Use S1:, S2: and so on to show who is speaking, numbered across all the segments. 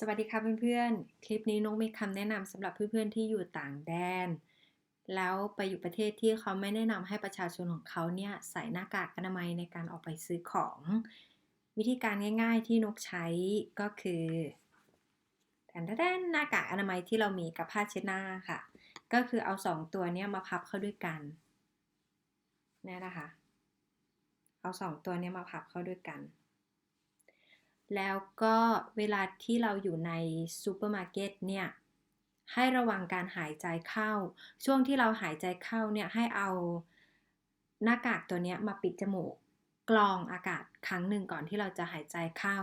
S1: สวัสดีค่ะเพื่อนๆ คลิปนี้นกมีคำแนะนำสำหรับเพื่อนๆที่อยู่ต่างแดน แล้วไปอยู่ประเทศที่เขาไม่แนะนำให้ประชาชนของเขาเนี่ยใส่หน้ากากอนามัยในการออกไปซื้อของ วิธีการง่ายๆที่นกใช้ก็คือแทนแทนหน้ากากอนามัยที่เรามีกับผ้าเช็ดหน้าค่ะ ก็คือเอาสองตัวเนี้ยมาพับเข้าด้วยกันเนี่ยนะคะ เอาสองตัวเนี้ยมาพับเข้าด้วยกัน แล้วก็เวลาที่เราอยู่ในซูเปอร์มาร์เก็ตเนี่ยให้ระวังการหายใจเข้า ช่วงที่เราหายใจเข้าเนี่ยให้เอาหน้ากากตัวนี้มาปิดจมูกกรองอากาศครั้งหนึ่งก่อนที่เราจะหายใจเข้า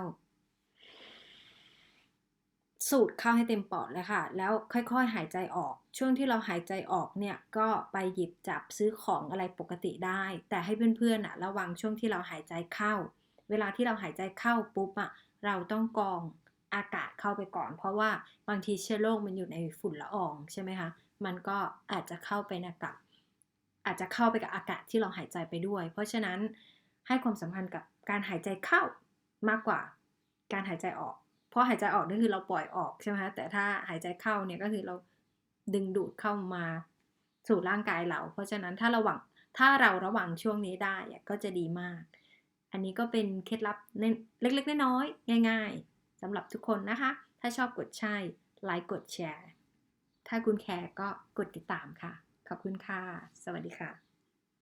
S1: สูดเข้าให้เต็มปอดเลยค่ะ แล้วค่อยๆ หายใจออก ช่วงที่เราหายใจออกเนี่ยก็ไปหยิบจับซื้อของอะไรปกติได้ แต่ให้เพื่อนๆอะระวังช่วงที่เราหายใจเข้า เวลาที่เราหายใจเข้าปุ๊บอะเราต้องกรองอากาศเข้าไปก่อน เพราะว่าบางทีเชื้อโรคมันอยู่ในฝุ่นละอองใช่ไหมคะ มันก็อาจจะเข้าไปในกับอาจจะเข้าไปกับอากาศที่เราหายใจไปด้วย เพราะฉะนั้นให้ความสำคัญกับการหายใจเข้ามากกว่า การหายใจออก เพราะหายใจออกนี่คือเราปล่อยออกใช่ไหมคะ แต่ถ้าหายใจเข้าเนี่ยก็คือเราดึงดูดเข้ามาสู่ร่างกายเรา เพราะฉะนั้นถ้าระวังถ้าเราระวังช่วงนี้ได้ก็จะดีมาก อันนี้ก็เป็นเคล็ดลับเล็กๆ น้อยๆ ง่ายๆสำหรับทุกคนนะคะ ถ้าชอบกดใช่ไลค์กดแชร์ ถ้าคุณแคร์ก็กดติดตามค่ะ ขอบคุณค่ะ สวัสดีค่ะ